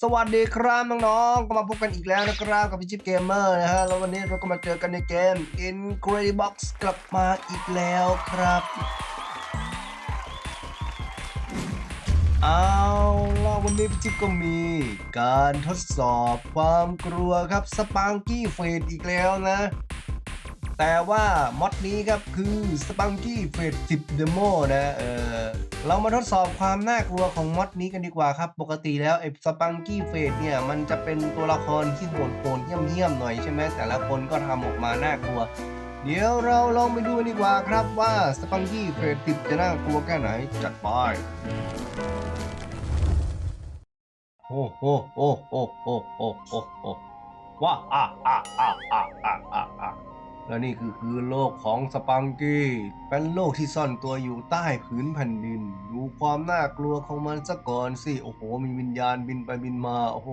สวัสดีครับน้องๆก็มาพบกันอีกแล้วนะครับกับพี่จิ๊บเกมเมอร์นะฮะแล้ววันนี้เราก็มาเจอกันในเกม Incredibox กลับมาอีกแล้วครับเอาล่ะวันนี้พี่จิ๊บก็มี การทดสอบความกลัวครับสปางกี้เฟดอีกแล้วนะ แต่ว่ามอดนี้ครับคือสปังกี้เฟส10 Demo นะเออเรามาทดสอบความน่ากลัวของมอดนี้กันดีกว่าครับ ปกติแล้วไอ้สปังกี้เฟสเนี่ย มันจะเป็นตัวละครที่โหดโหดเยี่ยมเยี่ยมๆหน่อยใช่ไหมแต่ละคนก็ทำออกมาน่ากลัว เดี๋ยวเราลองไปดูกันดีกว่าครับว่าสปังกี้เฟส10จะน่ากลัวแค่ไหนจัดไปโอ้โหโอ้โหโอ้โหโอ้โหว้าอ่าอ่าอ่าอ่าอ่าอ่าา และนี่คือคือโลกของสปังกี้เป็นโลกที่ซ่อนตัวอยู่ใต้ผืนแผ่นดิน ดูความน่ากลัวของมันซะก่อนสิ โอ้โห มีวิญญาณบินไปบินมา โอ้โห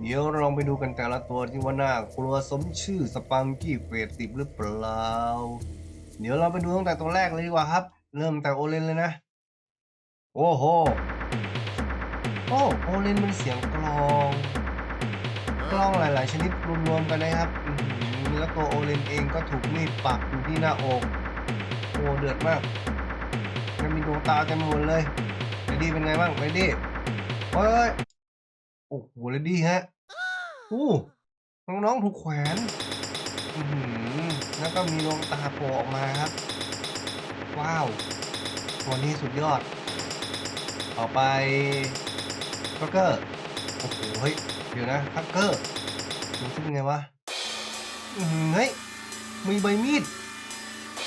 เดี๋ยวเราลองไปดูกันแต่ละตัวที่ว่าน่ากลัวสมชื่อสปังกี้เฟสติบหรือเปล่า เดี๋ยวเราไปดูตั้งแต่ตัวแรกเลยดีกว่าครับ เริ่มแต่โอเลนเลยนะ โอ้โห โอ้โอเลนเป็นเสียงกลอง กล้องหลาย ๆ ชนิดรวม ๆ กันนะครับ แล้วตัวโอเลนเองก็ถูกมีดปักอยู่ที่หน้าอกโอ้เดือดมากมันมีดวงตาเต็มหมดเลยเรดี้เป็นไงบ้างเรดี้เฮ้ยโอ้โหเรดี้ฮะอู้น้องๆถูกแขวนอืแล้วก็มีดวงตาโผล่ออกมาครับ ว้าวตัวนี้สุดยอด ต่อไปก็เกอร์ โอ้โห เฮ้ย เดี๋ยวนะฮักเกอร์ดูซิเป็นไงวะ อือหือเฮ้ยมีใบมีด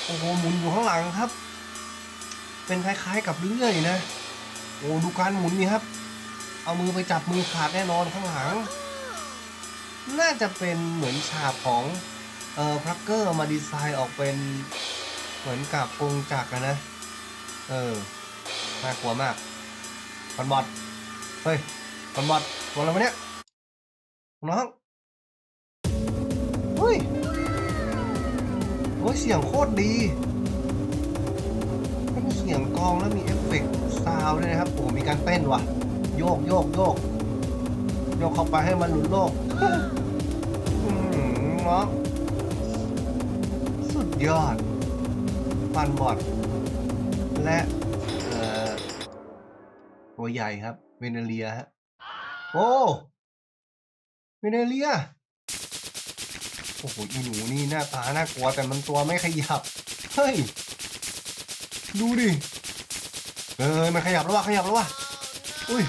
โอ้โหหมุนอยู่ข้างหลังครับ เป็นคล้ายๆกับเลื่อยนะ โอ้ดูการหมุนนี่ครับ เอามือไปจับมือขาดแน่นอนข้างหลัง น่าจะเป็นเหมือนฉาบของเอ่อพรักเกอร์มาดีไซน์ออกเป็นเหมือนกับกรงจักรนะ เออ น่ากลัวมากคอนบอดเฮ้ยคอนบอดตัวอะไรวะเนี่ยน้อง โอ้ยเสียงโคตรดีเป็นเสียงกองแล้วมีเอฟเฟกต์ซาวด์ด้วยนะครับ โอ้มีการเต้นว่ะ โยกโยกโยกโยกเข้าไปให้มันหลุดโลกอืมน้อสุดยอดฟันบอดและเอ่อตัวใหญ่ครับ เวเนเลียฮะ โอ้ เวเนเลีย โอ้โหอีหนูนี่หน้าตาน่ากลัวแต่มันตัวไม่ขยับ เฮ้ย ดูดิ เออมันขยับแล้ววะขยับแล้ววะอุ้ย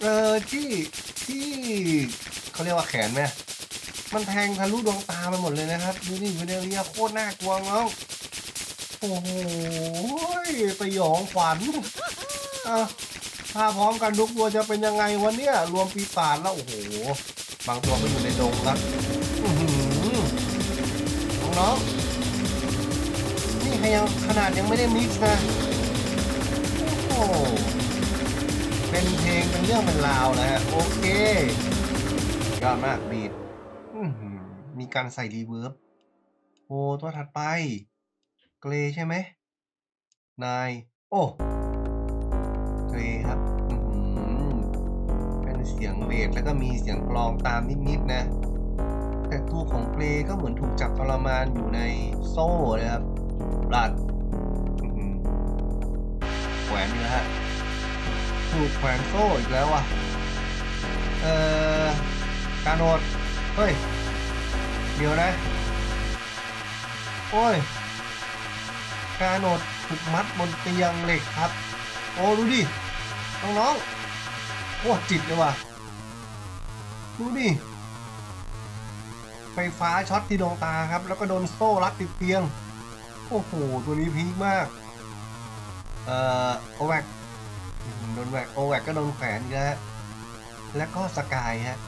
เออที่ที่เขาเรียกว่าแขนไหมมันแทงทะลุดวงตาไปหมดเลยนะครับ ดูดิเวเนเลียโคตรน่ากลัวน้องโอ้โหสยองขวัญอะถ้าพร้อมกันทุกตัวจะเป็นยังไงวันเนี้ยรวมปีศาจแล้ว โอ้โห บางตัวก็อยู่ในดงครับอื้อหือ น้องๆนี่ยังขนาดยังไม่ได้มิกซ์นะ โอ้โห เป็นเพลงเป็นเรื่องเป็นราวนะฮะ โอเค ยอดมากบีดมีการใส่รีเวิร์บโอ้ตัวถัดไป เกรใช่ไหม นาย โอ้เกรครับเป็นเสียงเบสแล้วก็มีเสียงกลองตามนิดๆนะ แต่ตัวของเกรก็เหมือนถูกจับทรมานอยู่ในโซ่นะครับบลัดแขวนอยู่นะฮะถูกแขวนโซ่อีกแล้วว่ะ เอ่อ การโนดเฮ้ย เดี๋ยวนะ โอ้ย การโนดถูกมัดบนเตียงเหล็กครับ โอ้ดูดิ น้องๆโคตรจิตเลยว่ะ ดูดิ ไฟฟ้าช็อตที่ดวงตาครับ แล้วก็โดนโซ่รัดติดเตียง โอ้โห ตัวนี้พีคมาก เอ่อโอแวกโดนแวกโอแวกก็โดนแขวนอีกแล้วฮะแล้วก็สกายฮะ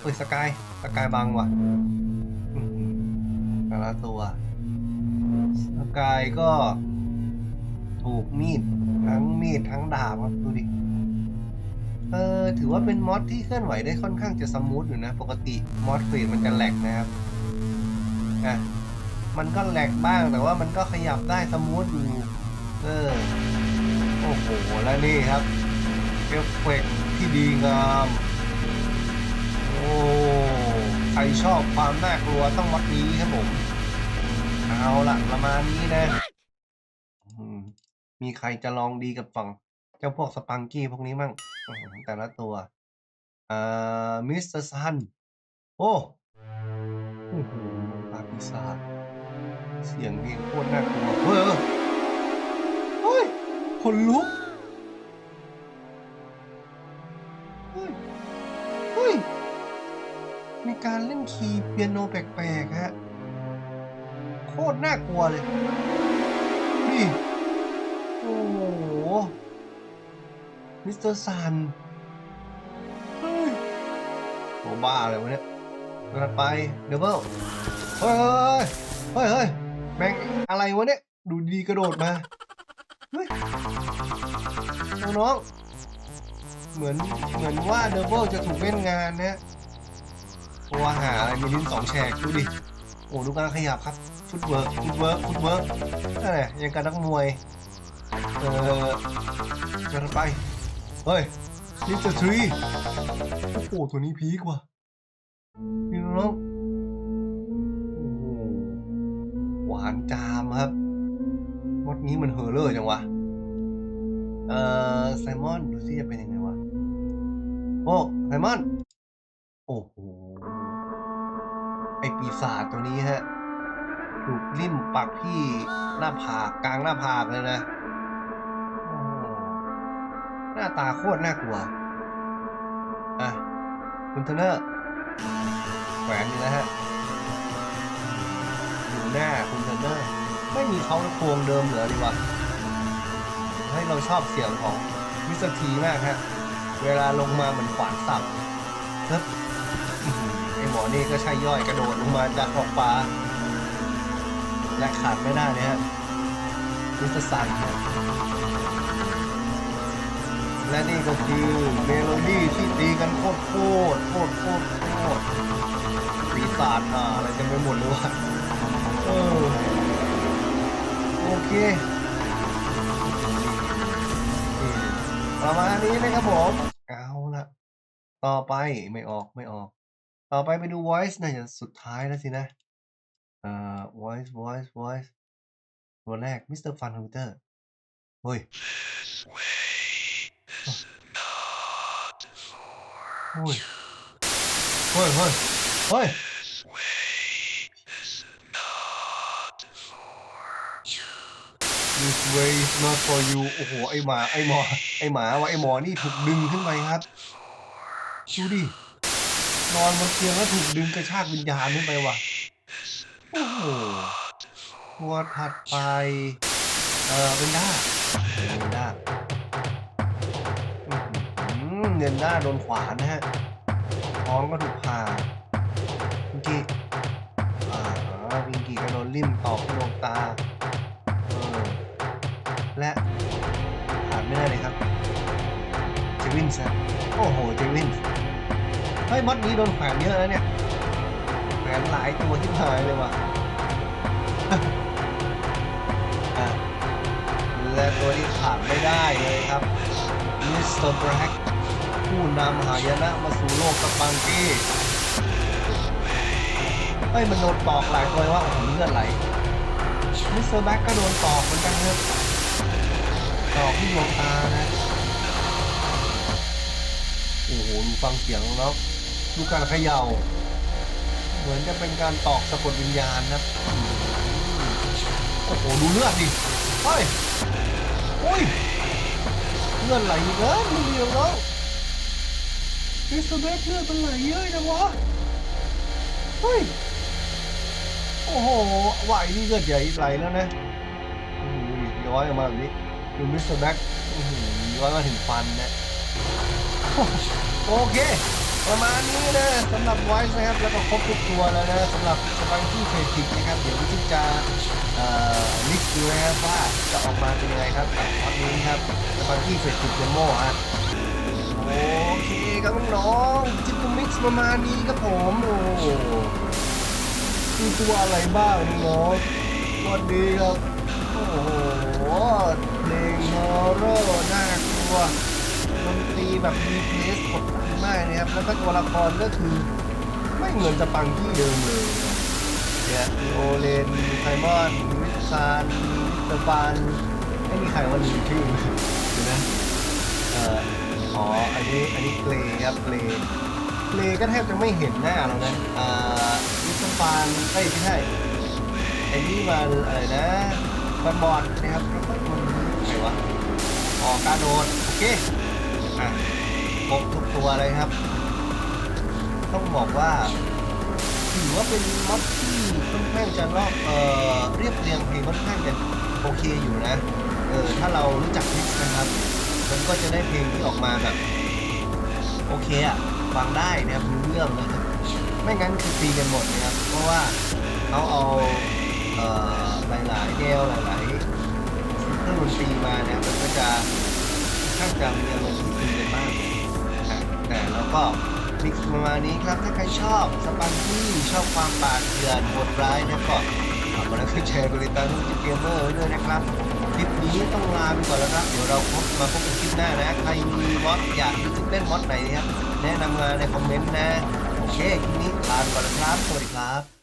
เอ้ยสกายสกายบังว่ะแต่ละตัวสกายก็ถูกมีด ทั้งมีดทั้งดาบครับดูดิ เออถือว่าเป็นมอสที่เคลื่อนไหวได้ค่อนข้างจะสมูทอยู่นะ ปกติมอสเฟรดมันจะแหลกนะครับอะมันก็แหลกบ้างแต่ว่ามันก็ขยับได้สมูทอยู่เออโอ้โหแล้วนี่ครับเอฟเฟกต์ที่ดีงามโอ้ใครชอบความน่ากลัวต้องวัดนี้ครับผมเอาละประมาณนี้นะมมีใครจะลองดีกับฝั่ง จ้าพวกสปังกี้พวกนี้มั่งแต่ละตัวอ่ามิสเตอร์ซัน โอ้โอ้โหปาปีศาจเสียงเพลงโคตรน่ากลัวเฮ้ยเฮ้ยคนลุกเฮ้ยเฮ้ยมีการเล่นคีย์เปียโนแปลกๆฮะโคตรน่ากลัวเลยนี่ มิสเตอร์ซันเฮ้ยโหบ้าเลยวะเนี่ยถัดไปเดบเบิลเฮ้ยเฮ้ยเฮ้ยแม่งอะไรวะเนี่ย ดูดีกระโดดมา เฮ้ย น้องๆเหมือนเหมือนว่าเดบเบิลจะถูกเล่นงานนะเพราะว่าหาอะไรมีลิ้นสองแฉกดูดิ โอ้ดูการขยับครับ ฟุตเวิร์กฟุตเวิร์กฟุตเวิร์กนั่นแหละยังการนักมวย เออจะไป เฮ้ยนี่จะทรีโอ้โหตัวนี้พีกว่ะนี่น้องโอ้โหหวานจามครับมดนี้มันเฮอเลอร์จังวะ เอ่อไซมอนดูสิจะเป็นยังไงวะโอ้ไซมอน โอ้โห ไอปีศาจตัวนี้ฮะ ถูกลิ่มปักที่หน้าผากกลางหน้าผากเลยนะ หน้าตาโคตรน่ากลัว อะ คุณเทเนอร์แขวนอยู่แล้วฮะ อยู่หน้าคุณเทเนอร์ไม่มีเขาโครงเดิมเหลือดีกว่าให้เราชอบเสียงของมิสเตอร์ทีมากฮะ เวลาลงมาเหมือนขวานสับไอหมอนี่ก็ใช่ย่อยกระโดดลงมาจากขอบฟ้าและขาดไม่ได้เลยฮะมิสเตอร์ซัน และนี่ก็คือเมโลดี้ที่ตีกันโคตรโคตรโคตรโคตรโคตรปีศาจอะอะไรจะไปหมดเลยวะเออโอเคประมาณนี้นะครับผมเอาละต่อไปไม่ออกไม่ออก ต่อไปไปดู voice น่าจะสุดท้ายแล้วสินะเอ่อ voice voice voice ตัวแรก Mr. Fun Hunter เฮ้ย เฮ้ยเฮ้ยเฮ้ยเฮ้ย This way is not for you โอ้โห ไอหมา ไอหมอ ไอหมาว่ะไอหมอนี่ถูกดึงขึ้นไปครับ ดูดิ นอนบนเตียงแล้วถูกดึงกระชากวิญญาณขึ้นไปว่ะ โอ้โหตัวถัดไป เออเป็นด้าเป็นด้า หือเงินด้าโดนขวานะฮะท้องก็ถูกผ่าวิงกี้อ่าวิงกี้ก็โดนลิ่มตอกดวงตาเออและขาดไม่ได้เลยครับ เจวินส์ฮะโอ้โห เจวินส์เฮ้ยมดนี้โดนแขวนเยอะแล้วเนี่ยแขวนหลายตัวที่หายเลยว่ะอะและตัวที่ขาดไม่ได้เลยครับมิสเตอร์แบล็ก ผู้นำหายนะมาสู่โลกสปังกี้เฮ้ยมันโดนตอกหลายตัวว่าโอ้โหเลือดไหลมิสเตอร์แบ็กก็โดนตอกเหมือนกันครับตอกที่ดวงตานะโอ้โหดูฟังเสียงแล้วดูการเขย่า เหมือนจะเป็นการตอกสะกดวิญญาณนะโอ้โหดูเลือดดิเฮ้ยโอ้ยเลือดไหลอีกแล้วมันเดียวแล้ว มิสเตอร์แบ็คเลือดมันไหลเยอะจังวะ เฮ้ย โอ้โหไหวนี่เลือดใหญ่ไหลแล้วนะย้อยออกมาแบบนี้ดูมิสเตอร์แบ็คอื้อหือย้อยมาถึงฟันนะ โอเค ประมาณนี้นะสำหรับไวส์นะครับ แล้วก็ครบทุกตัวแล้วนะสำหรับสปังกี้เฟติกนะครับ เดี๋ยววิธีจะลิสต์ดูนะครับว่าจะออกมาเป็นยังไงครับตอนนี้ครับสปังกี้เฟติกเดโมฮะ โอเคครับน้องจิปมิกซ์ประมาณนี้ครับผมโอ้มีตัวอะไรบ้างน้องสวัสดีครับโอ้โหเพลงฮอร์เรอร์น่ากลัวดนตรีแบบมีเพลสกดดันมากนะครับ แล้วก็ตัวละครก็คือไม่เหมือนจะปังที่เดิมเลยเนี่ยมีโอเลนไซมอนมีวิซานมิสเตอร์ฟานไม่มีใครว่าลืมชื่อนะเอ่อ อ๋อ อันนี้อันนี้เกรครับเกรเกรก็แทบจะไม่เห็นหน้าแล้วนะอ่ามิสฟานเอ้ยไม่ใช่ไอ้นี่มันอะไรนะมันบอดนะครับแล้วก็คนนี้ใครวะออกการโดดโอเคอะครบทุกตัวเลยครับ ต้องบอกว่าถือว่าเป็นม็อดที่ค่อนข้างจะรอบเอ่อเรียบเรียงเพลงค่อนข้างจะโอเคอยู่นะเออถ้าเรารู้จักมิกนะครับ มันก็จะได้เพลงที่ออกมาแบบ โอเคอะฟังได้นะครับรู้เรื่องเลยครับไม่งั้นคือตีกันหมดนะครับ เพราะว่าเขาเอาเออหลายๆแนวหลายๆเครื่องดนตรีมาเนี่ยมันก็จะค่อนข้างจะมีอารมณ์ที่ดีกันมากแต่เราก็มิกซ์ประมาณนี้ครับถ้าใครชอบสปันที่ชอบความป่าเถื่อนโหดร้ายเนะก็ฝากกดไลค์กดแชร์กดติดตามจิเกมเมอร์ด้วยนะครับคลิปนี้ต้องลาไปก่อนแล้วครับ เดี๋ยวเราพบมาพบกัน คลิปหน้านะ ใครมีมอดอยากเล่นมอดไหนนะครับ แนะนำมาในคอมเมนต์นะ โอเคคลิปนี้ลาไปก่อนแล้วครับ สวัสดีครับ